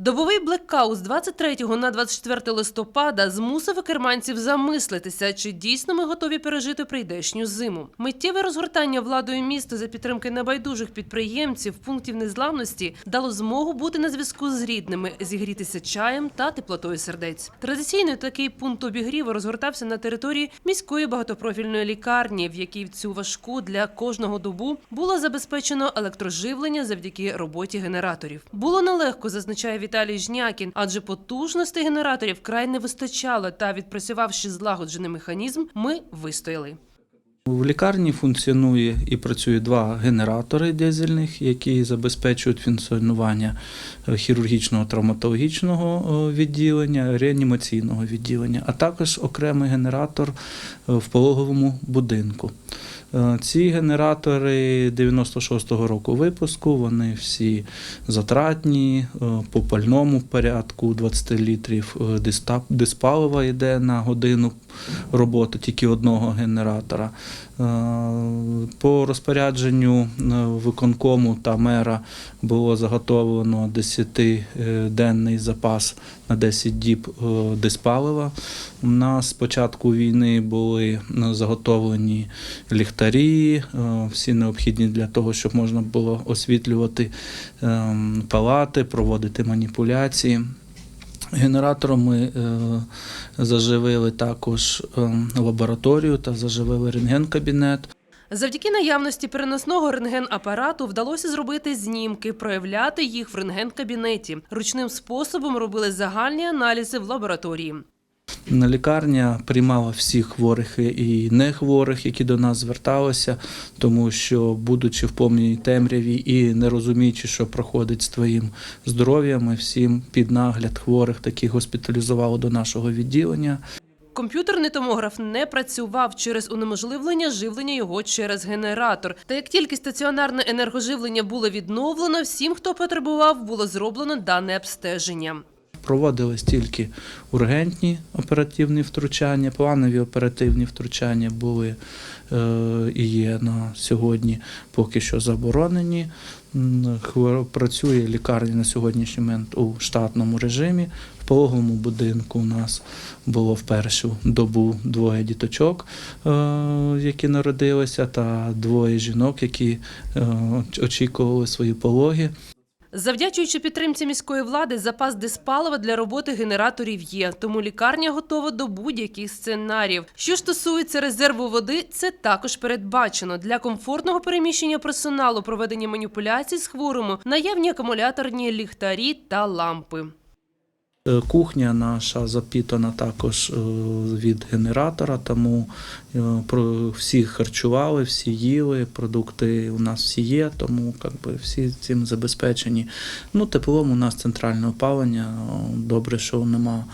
Добовий блекаут з 23 на 24 листопада змусив керманців замислитися, чи дійсно ми готові пережити прийдешню зиму. Миттєве розгортання владою міста за підтримки небайдужих підприємців пунктів незламності дало змогу бути на зв'язку з рідними, зігрітися чаєм та теплотою сердець. Традиційно такий пункт обігріву розгортався на території міської багатопрофільної лікарні, в якій в цю важку для кожного добу було забезпечено електроживлення завдяки роботі генераторів. Було нелегко, зазначає Віталій Жнякін, адже потужностей генераторів край не вистачало. Та відпрацювавши злагоджений механізм, ми вистояли. В лікарні функціонує і працює два генератори дизельних, які забезпечують функціонування е, хірургічного травматологічного е, відділення, реанімаційного відділення, а також окремий генератор е, в пологовому будинку. Е, Ці генератори 96-го року випуску, вони всі затратні, е, по пальному порядку 20 літрів е, диспалива йде на годину роботи тільки одного генератора. По розпорядженню виконкому та мера було заготовлено 10-денний запас на 10 діб диспалива. У нас з початку війни були е, заготовлені ліхтарі, е, всі необхідні для того, щоб можна було освітлювати е, палати, проводити маніпуляції. Генератором ми заживили також лабораторію та заживили рентген-кабінет. Завдяки наявності переносного рентген-апарату вдалося зробити знімки, проявляти їх в рентген-кабінеті. Ручним способом робили загальні аналізи в лабораторії. Лікарня приймала всіх хворих і не хворих, які до нас зверталися, тому що, будучи в повній темряві і не розуміючи, що проходить з твоїм здоров'ям, ми всім під нагляд хворих таких госпіталізували до нашого відділення. Комп'ютерний томограф не працював через унеможливлення живлення його через генератор. Та як тільки стаціонарне енергоживлення було відновлено, всім, хто потребував, було зроблено дане обстеження. Проводились тільки ургентні оперативні втручання, планові оперативні втручання були е, і є на сьогодні поки що заборонені. Працює лікарня на сьогоднішній момент у штатному режимі. В пологовому будинку у нас було в першу добу двоє діточок, е, які народилися, та двоє жінок, які е, очікували свої пологи. Завдячуючи підтримці міської влади, запас диспалива для роботи генераторів є, тому лікарня готова до будь-яких сценаріїв. Що стосується резерву води, це також передбачено для комфортного переміщення персоналу, проведення маніпуляцій з хворими, наявні акумуляторні ліхтарі та лампи. Е, Кухня наша запітана також е, від генератора, тому е, всі харчували, всі їли, продукти у нас всі є, тому как би, всі цим забезпечені. Ну, теплом у нас центральне опалення. Добре, що нема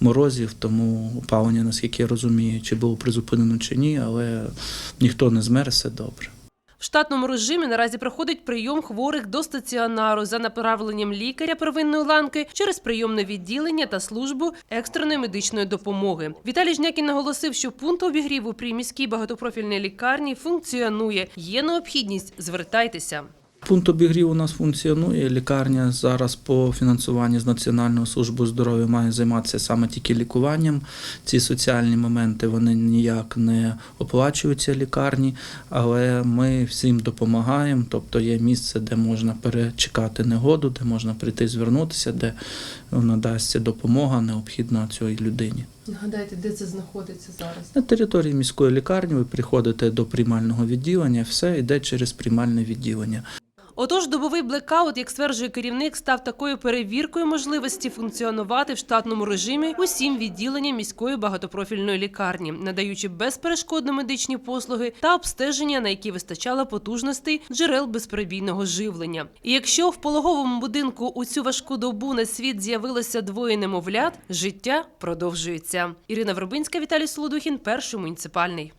морозів, тому опалення, наскільки я розумію, чи було призупинено чи ні, але ніхто не змерз, все добре. Штатному режимі наразі проходить прийом хворих до стаціонару за направленням лікаря первинної ланки через прийомне відділення та службу екстреної медичної допомоги. Віталій Жнякін наголосив, що пункт обігріву при міській багатопрофільній лікарні функціонує. Є необхідність, звертайтеся. Пункт обігріву у нас функціонує. Лікарня зараз по фінансуванню з Національної служби здоров'я має займатися саме тільки лікуванням. Ці соціальні моменти вони ніяк не оплачуються лікарні, але ми всім допомагаємо. Тобто є місце, де можна перечекати негоду, де можна прийти звернутися, де надасться допомога необхідна цій людині. Нагадайте, де це знаходиться зараз? На території міської лікарні ви приходите до приймального відділення, все йде через приймальне відділення. Отож, добовий блекаут, як стверджує керівник, став такою перевіркою можливості функціонувати в штатному режимі усім відділенням міської багатопрофільної лікарні, надаючи безперешкодно медичні послуги та обстеження, на які вистачало потужностей джерел безперебійного живлення. І якщо в пологовому будинку у цю важку добу на світ з'явилося двоє немовлят, життя продовжується. Ірина Вербинська, Віталій Солодухін, перший муніципальний.